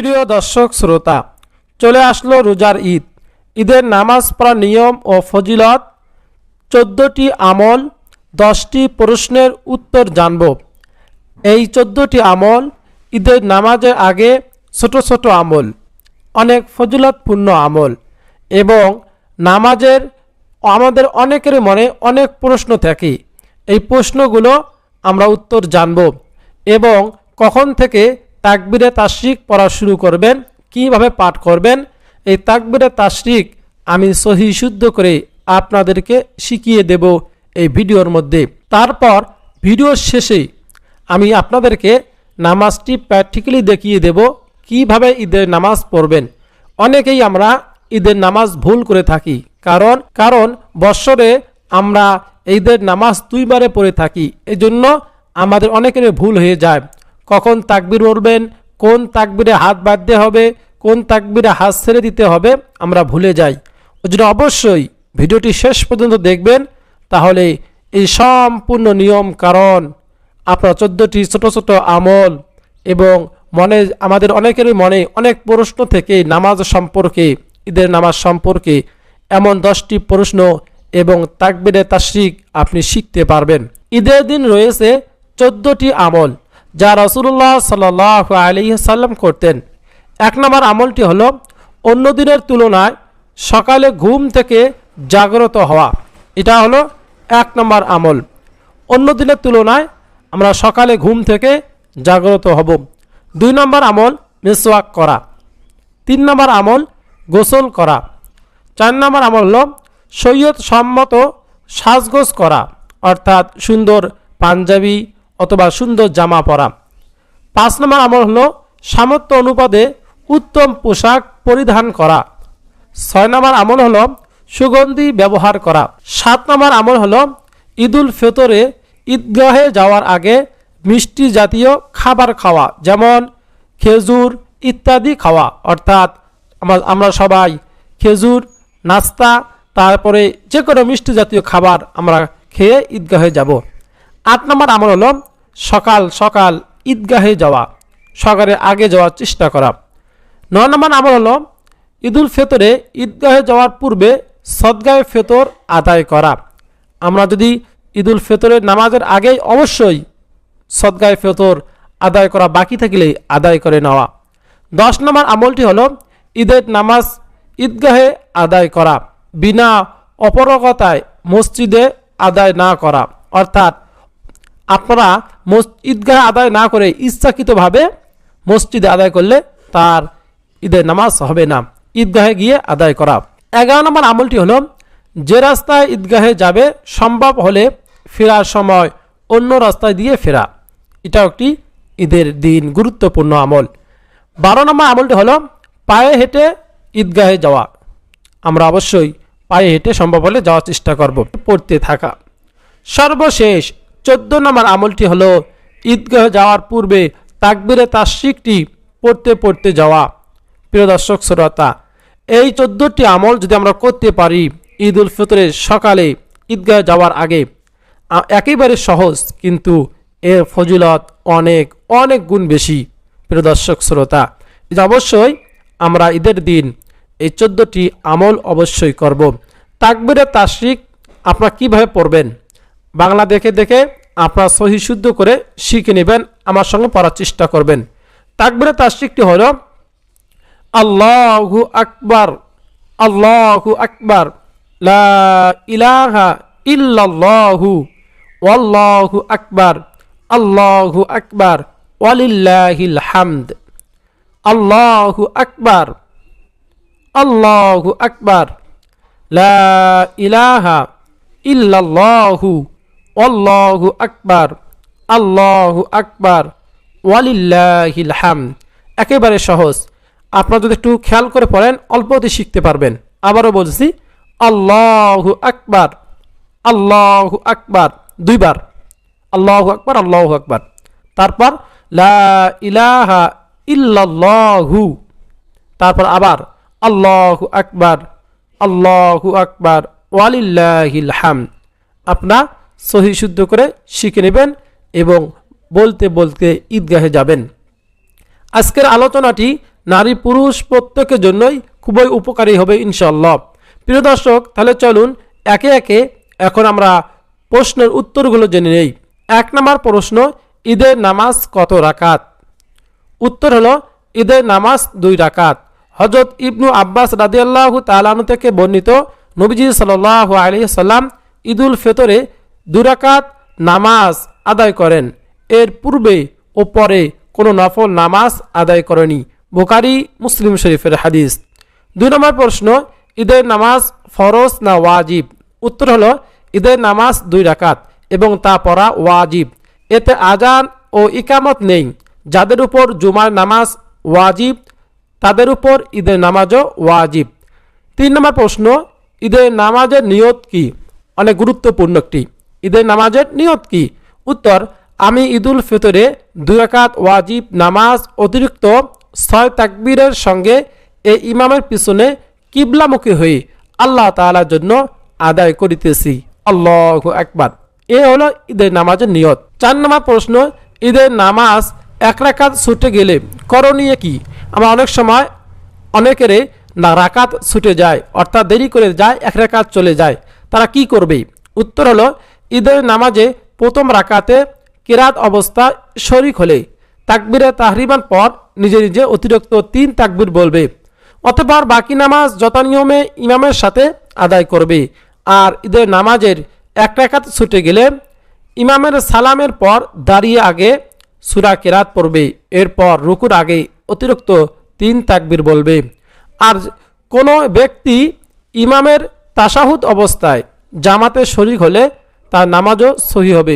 প্রিয় দর্শক, শ্রোতা, চলে আসলো রোজার ঈদ। ঈদের নামাজ পড়ার নিয়ম ও ফজিলত, চোদ্দোটি আমল, দশটি প্রশ্নের উত্তর জানব। এই চোদ্দোটি আমল ঈদের নামাজের আগে ছোট ছোট আমল, অনেক ফজিলতপূর্ণ আমল এবং নামাজের, আমাদের অনেকের মনে অনেক প্রশ্ন থাকে। এই প্রশ্নগুলো আমরা উত্তর জানব এবং কখন থেকে তাকবিরে তাশরিক পড়া শুরু করবেন। কীভাবে পাঠ করবেন? এই তাকবিরে তাশরিক আমি সহি শুদ্ধ করে আপনাদেরকে শিখিয়ে দেব এই ভিডিওর মধ্যে। তারপর ভিডিওর শেষে আমি আপনাদেরকে নামাজটি প্র্যাকটিক্যালি দেখিয়ে দেব, কীভাবে ঈদের নামাজ পড়বেন। অনেকেই আমরা ঈদের নামাজ ভুল করে থাকি, কারণ কারণ বৎসরে আমরা ঈদের নামাজ দুইবারে পড়ে থাকি, এজন্য আমাদের অনেকের ভুল হয়ে যায়। কখন তাকবির পড়বেন, কোন তাকবিরে হাত বাঁধতে হবে, কোন তাকবিরে হাত ছেড়ে দিতে হবে, আমরা ভুলে যাই। ওই জন্য অবশ্যই ভিডিওটি শেষ পর্যন্ত দেখবেন, তাহলে এই সম্পূর্ণ নিয়ম কারণ, আপনার চোদ্দোটি ছোট ছোট আমল এবং মনে, আমাদের অনেকেরই মনে অনেক প্রশ্ন থেকে নামাজ সম্পর্কে, ঈদের নামাজ সম্পর্কে এমন দশটি প্রশ্ন এবং তাকবিরে তাশরিক আপনি শিখতে পারবেন। ঈদের দিন রয়েছে চোদ্দোটি আমল যা রসুল্লাহ সাল আলী সাল্লাম করতেন। এক নম্বর আমলটি হলো অন্য দিনের তুলনায় সকালে ঘুম থেকে জাগ্রত হওয়া। এটা হলো এক নম্বর আমল। অন্য দিনের তুলনায় আমরা সকালে ঘুম থেকে জাগ্রত হব। দুই নম্বর আমল মিসওয়াক করা। তিন নম্বর আমল গোসল করা। চার নম্বর আমল হল সৈয়দ সম্মত সাজগোজ করা, অর্থাৎ সুন্দর পাঞ্জাবি অথবা সুন্দর জামা পরা। পাঁচ নম্বর আমল হলো সামর্থ্য অনুপাতে উত্তম পোশাক পরিধান করা। ছয় নম্বর আমল হলো সুগন্ধি ব্যবহার করা। সাত নম্বর আমল হলো ঈদুল ফিতরে ঈদগাহে যাওয়ার আগে মিষ্টি জাতীয় খাবার খাওয়া, যেমন খেজুর ইত্যাদি খাওয়া। অর্থাৎ আমরা সবাই খেজুর, নাস্তা, তারপরে যে কোনো মিষ্টি জাতীয় খাবার আমরা খেয়ে ঈদগাহে যাব। আট নম্বর আমল হলো সকাল সকাল, ঈদগাহে যাওয়া সকালের আগে যাওয়ার চেষ্টা করা। নয় নম্বর আমল হলো ঈদুল ফেতরে ঈদগাহে যাওয়ার পূর্বে সদগায়ে ফেতর আদায় করা। আমরা যদি ঈদুল ফিতরের নামাজের আগেই অবশ্যই সদগায়ে ফেতর আদায় করা বাকি থাকলে আদায় করে নেওয়া। দশ নম্বর আমলটি হলো ঈদের নামাজ ঈদগাহে আদায় করা, বিনা অপরগতায় মসজিদে আদায় না করা। অর্থাৎ আপনারা ঈদগাহে আদায় না করে ইচ্ছাকৃতভাবে মসজিদে আদায় করলে তার ঈদের নামাজ হবে না। ঈদগাহে গিয়ে আদায় করা। এগারো নম্বর আমলটি হলো, যে রাস্তায় ঈদগাহে যাবে, সম্ভব হলে ফেরার সময় অন্য রাস্তায় দিয়ে ফেরা। এটা একটি ঈদের দিন, গুরুত্বপূর্ণ আমল। বারো নম্বর আমলটি হলো, পায়ে হেঁটে ঈদগাহে যাওয়া। আমরা অবশ্যই পায়ে হেঁটে সম্ভব হলে যাওয়ার চেষ্টা করব। পড়তে থাকা। সর্বশেষ চোদ্দ নম্বর আমলটি হলো, ঈদগাহ যাওয়ার পূর্বে তাকবিরে তাশরিকটি পড়তে পড়তে যাওয়া। প্রিয় দর্শক, শ্রোতা, এই চোদ্দোটি আমল যদি আমরা করতে পারি ঈদ উল ফিতরের সকালে ঈদগাহ যাওয়ার আগে একেবারে সহজ, কিন্তু এর ফজিলত অনেক অনেক গুণ বেশি। প্রিয় দর্শক, শ্রোতা অবশ্যই আমরা ঈদের দিন এই চোদ্দোটি আমল অবশ্যই করব। তাকবিরে তাশরিক আপনারা কীভাবে পড়বেন? বাংলা দেখে দেখে আপনারা সহি শুদ্ধ করে শিখে নেবেন, আমার সঙ্গে পড়ার চেষ্টা করবেন। তাকবিরে তাশরিকটি হলো, আল্লাহু আকবার আল্লাহু আকবার, লা ইলাহা ইল্লাল্লাহু, ওয়াল্লাহু আকবার, আল্লাহু আকবার, ওয়ালিল্লাহিল হামদ, আল্লাহু আকবার আল্লাহু আকবার, লা ইলাহা ইল্লাল্লাহু ওয়াল্লাহু আকবার আল্লাহু আকবার ওয়ালিল্লাহিল হামদ একেবারে সহজ। আপনারা যদি একটু খেয়াল করে পড়েন অল্পতে শিখতে পারবেন। আবারও বলছি আল্লাহু আকবার আল্লাহু আকবার, দুইবার। আল্লাহু আকবার আল্লাহু আকবার। তারপর, লা ইলাহা ইল্লাল্লাহু। তারপর আবার, আল্লাহু আকবার আল্লাহু আকবার, ওয়ালিল্লাহিল হামদ। আপনার সহি শুদ্ধ করে শিখে নেবেন এবং বলতে বলতে ঈদগাহে যাবেন। আজকের আলোচনাটি নারী পুরুষ প্রত্যেকের জন্যই খুবই উপকারী হবে ইনশাল্লাহ প্রিয় দর্শক, তাহলে চলুন একে একে এখন আমরা প্রশ্নের উত্তরগুলো জেনে নেই। এক নম্বর প্রশ্ন ঈদের নামাজ কত রাকাত? উত্তর হলো ঈদের নামাজ দুই রাকাত। হজরত ইবনু আব্বাস রাদিয়াল্লাহু তালানু থেকে বর্ণিত নবীজি সাল্লাহ আলী সাল্লাম ঈদুল ফেতরে দুরাকাত নামাজ আদায় করেন। এর পূর্বে ও পরে কোনো নফল নামাজ আদায় করেনি। বোকারি মুসলিম শরীফের হাদিস। দুই নম্বর প্রশ্ন, ঈদের নামাজ ফরজ না ওয়াজিব? উত্তর হলো, ঈদের নামাজ দুই রাকাত এবং তা পড়া ওয়াজিব। এতে আজান ও ইকামত নেই। যাদের উপর জুমার নামাজ ওয়াজিব, তাদের উপর ঈদের নামাজও ওয়াজিব। তিন নম্বর প্রশ্ন, ঈদের নামাজের নিয়ত কি? অনেক গুরুত্বপূর্ণ একটি। ঈদের নামাজের নিয়ত কি? উত্তর, আমি ঈদুল ফিতরে দুই রাকাত ওয়াজিব নামাজ অতিরিক্ত ছয় তাকবীরের সঙ্গে এই ইমামের পিছনে কিবলামুখী হয়ে আল্লাহ তাআলার জন্য আদায় করিতেছি। আল্লাহ একবার এ হলো ঈদের নামাজের নিয়ত। চার নম্বর প্রশ্ন, ঈদের নামাজ এক রাকাত ছুটে গেলে করণীয় কি? আমরা অনেক সময় অনেকেরই না রাকাত ছুটে যায়, অর্থাৎ দেরি করে যায়, এক রাকাত চলে যায়, তারা কি করবে? উত্তর হলো ঈদের নামাজে প্রথম রাকাতে কেরাত অবস্থা শরিক হলে তাকবিরে তাহরিমান পর নিজে নিজে অতিরিক্ত তিন তাকবির বলবে, অথবা বাকি নামাজ যথানিয়মে ইমামের সাথে আদায় করবে। আর ঈদের নামাজের এক রাকাত ছুটে গেলে ইমামের সালামের পর দাঁড়িয়ে আগে সুরা কেরাত পড়বে। এরপর রুকুর আগে অতিরিক্ত তিন তাকবির বলবে। আর কোনো ব্যক্তি ইমামের তাসাহুদ অবস্থায় জামাতে শরিক হলে তার নামাজও সহি হবে।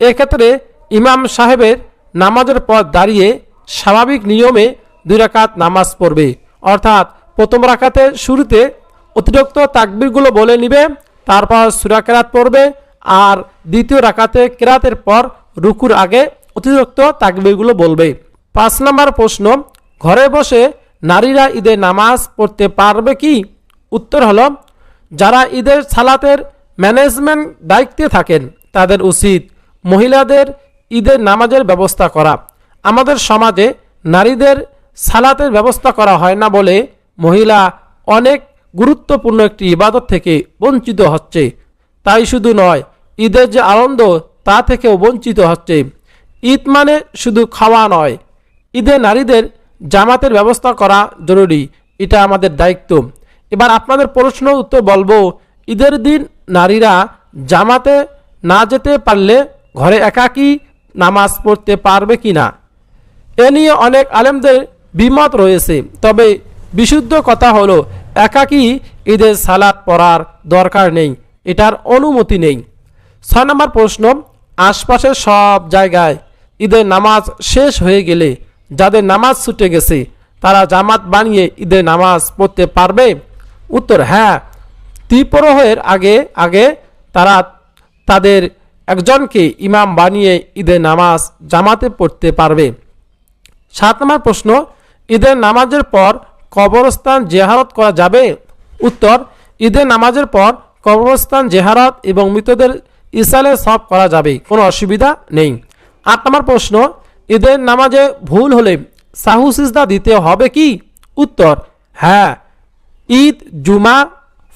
এক্ষেত্রে ইমাম সাহেবের নামাজের পর দাঁড়িয়ে স্বাভাবিক নিয়মে দুই রাকাত নামাজ পড়বে। অর্থাৎ প্রথম রাকাতে শুরুতে অতিরিক্ত তাকবিরগুলো বলে নিবে, তারপর সুরা কেরাত পড়বে আর দ্বিতীয় রাকাতে কেরাতের পর রুকুর আগে অতিরিক্ত তাকবিরগুলো বলবে। পাঁচ নম্বর প্রশ্ন, ঘরে বসে নারীরা ঈদের নামাজ পড়তে পারবে কি? উত্তর হলো, যারা ঈদের সালাতের ম্যানেজমেন্ট দায়িত্বে থাকেন, তাদের উচিত মহিলাদের ঈদের নামাজের ব্যবস্থা করা। আমাদের সমাজে নারীদের সালাতের ব্যবস্থা করা হয় না বলে মহিলা অনেক গুরুত্বপূর্ণ একটি ইবাদত থেকে বঞ্চিত হচ্ছে। তাই শুধু নয়, ঈদের যে আনন্দ তা থেকেও বঞ্চিত হচ্ছে। ঈদ মানে শুধু খাওয়া নয়, ঈদে নারীদের জামাতের ব্যবস্থা করা জরুরি, এটা আমাদের দায়িত্ব। এবার আপনাদের প্রশ্ন উত্তর বলব ঈদের দিন নারীরা জামাতে না যেতে পারলে ঘরে একাকী নামাজ পড়তে পারবে কি না? এ নিয়ে অনেক আলেমদের বিমত রয়েছে। তবে বিশুদ্ধ কথা হলো, একাকী ঈদের সালাদ পড়ার দরকার নেই, এটার অনুমতি নেই। ছয় নম্বর প্রশ্ন, আশপাশের সব জায়গায় ঈদের নামাজ শেষ হয়ে গেলে যাদের নামাজ ছুটে গেছে, তারা জামাত বানিয়ে ঈদের নামাজ পড়তে পারবে? উত্তর হ্যাঁ ত্রিপ্রহের আগে আগে তারা তাদের একজনকে ইমাম বানিয়ে ঈদের নামাজ জামাতে পড়তে পারবে। সাত নম্বর প্রশ্ন, ঈদের নামাজের পর কবরস্থান জেহারত করা যাবে? উত্তর, ঈদের নামাজের পর কবরস্থান জেহারত এবং মৃতদের ইসালে সব করা যাবে, কোনো অসুবিধা নেই। আট নম্বর প্রশ্ন, ঈদের নামাজে ভুল হলে সাহু সিজদা দিতে হবে কি? উত্তর হ্যাঁ ঈদ, জুমা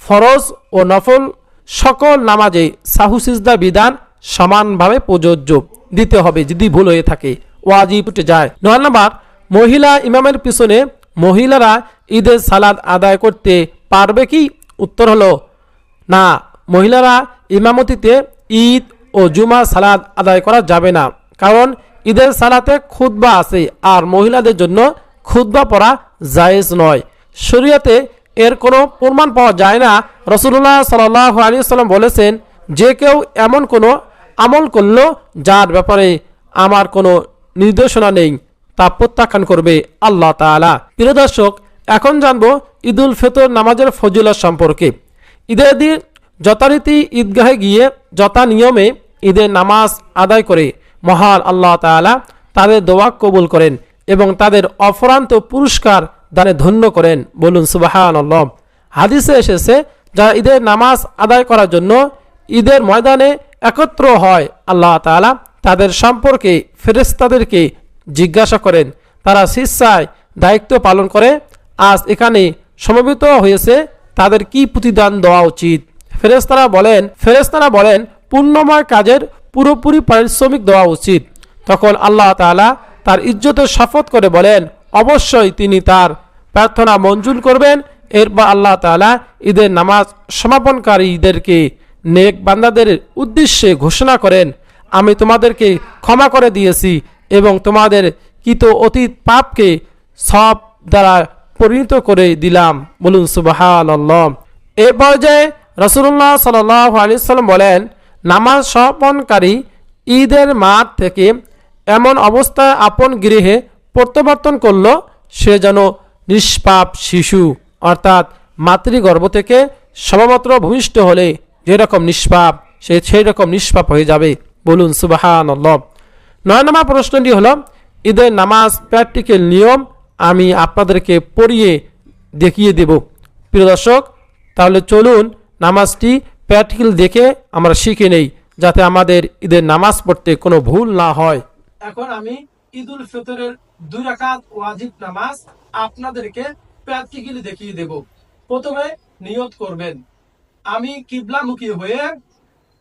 ফরজ ও নফল সকল নামাজে সাহু সিজদা বিধান সমানভাবে প্রযোজ্য। দিতে হবে যদি ভুল হয়ে থাকে, ওয়াজিব উঠে যায়। নয় নম্বর, মহিলা ইমামের পিছনে মহিলারা ঈদের সালাদ আদায় করতে পারবে কি? উত্তর হলো, না। মহিলারা ইমামতিতে ঈদ ও জুমা সালাদ আদায় করা যাবে না। কারণ ঈদের সালাতে খুতবা আছে, আর মহিলাদের জন্য খুতবা পড়া জায়েজ নয়। শরীয়তে এর কোনো প্রমাণ পাওয়া যায় না। রসুল্লাহ সাল আলী সাল্লাম বলেছেন, যে কেউ এমন কোনো আমল করল যার ব্যাপারে আমার কোনো নির্দেশনা নেই, তা প্রত্যাখ্যান করবে আল্লাহ তাআলা। প্রিয় দর্শক, এখন জানব ঈদুল ফিতর নামাজের ফজিলত সম্পর্কে। ঈদের দিন যথারীতি ঈদগাহে গিয়ে যথা নিয়মে ঈদের নামাজ আদায় করে মহান আল্লাহ তাআলা তাদের দোয়া কবুল করেন এবং তাদের অফরান্ত পুরস্কার দানে ধন্য করেন। বলুন সুবাহান আল্লাহ হাদিসে এসেছে, যারা ঈদের নামাজ আদায় করার জন্য ঈদের ময়দানে একত্র হয়, আল্লাহ তাআলা তাদের সম্পর্কে ফেরেস্তাদেরকে জিজ্ঞাসা করেন। তারা শিষ্যায় দায়িত্ব পালন করে। আজ এখানে সমবেত হয়েছে, তাদের কি প্রতিদান দেওয়া উচিত? ফেরেস্তারা বলেন ফেরেস্তারা বলেন পূর্ণময় কাজের পুরোপুরি পারিশ্রমিক দেওয়া উচিত। তখন আল্লাহ তাআলা তার ইজ্জতের শপথ করে বলেন অবশ্যই তিনি তার প্রার্থনা মঞ্জুর করবেন। এরপর আল্লাহ তাআলা ঈদের নামাজ সমাপনকারী ঈদেরকে নেক বান্দাদের উদ্দেশ্যে ঘোষণা করেন, আমি তোমাদেরকে ক্ষমা করে দিয়েছি এবং তোমাদের কিত অতীত পাপকে সব দ্বারা পরিণত করে দিলাম। বলুন সুবাহান এ পর্যায়ে রসুল্লাহ সাল আলি সাল্লাম বলেন, নামাজ সমাপনকারী ঈদের মাঠ থেকে এমন অবস্থায় আপন গৃহে প্রত্যাবর্তন করল, সে যেন নিষ্পাপ শিশু, অর্থাৎ মাতৃগর্ভ থেকে সবমাত্র ভূমিষ্ঠ হলে যেরকম নিষ্পাপ, সে সেই রকম নিষ্পাপ হয়ে যাবে। বলুন সুবাহান নয় নম্বর প্রশ্নটি হলো, ঈদের নামাজ প্র্যাকটিক্যাল নিয়ম আমি আপনাদেরকে পড়িয়ে দেখিয়ে দেব। প্রিয় দর্শক, তাহলে চলুন নামাজটি প্র্যাকটিক্যাল দেখে আমরা শিখে নেই, যাতে আমাদের ঈদের নামাজ পড়তে কোনো ভুল না হয়। এখন আমি ঈদুল ফিতরের দুই রাকাত ওয়াজিব নামাজ আপনাদেরকে প্র্যাকটিক্যালি দেখিয়ে দেব। প্রথমে নিয়ত করবেন, আমি কিবলামুখী হয়ে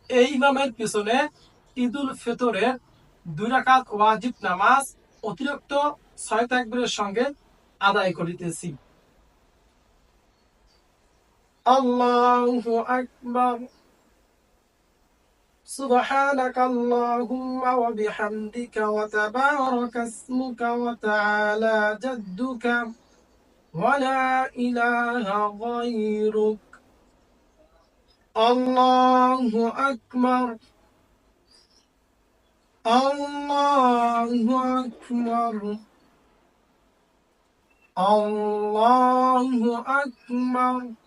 এই ইমামের পিছনে ঈদুল ফিতরের দুই রাকাত ওয়াজিব নামাজ অতিরিক্ত ছয় তাকবীরের সঙ্গে আদায় করিতেছি। আল্লাহু আকবার। سبحانك اللهم وبحمدك وتبارك اسمك وتعالى جدك ولا إله غيرك. الله أكبر. الله أكبر. الله أكبر.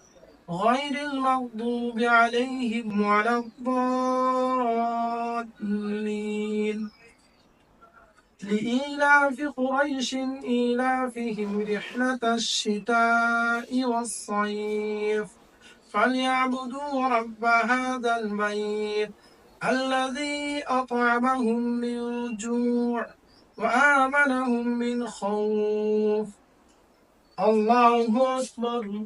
غير المغضوب عليهم ولا الضالين. لإيلاف قريش إيلافهم رحلة الشتاء والصيف. فليعبدوا رب هذا البيت الذي أطعمهم من جوع وآمنهم من خوف. الله أكبر.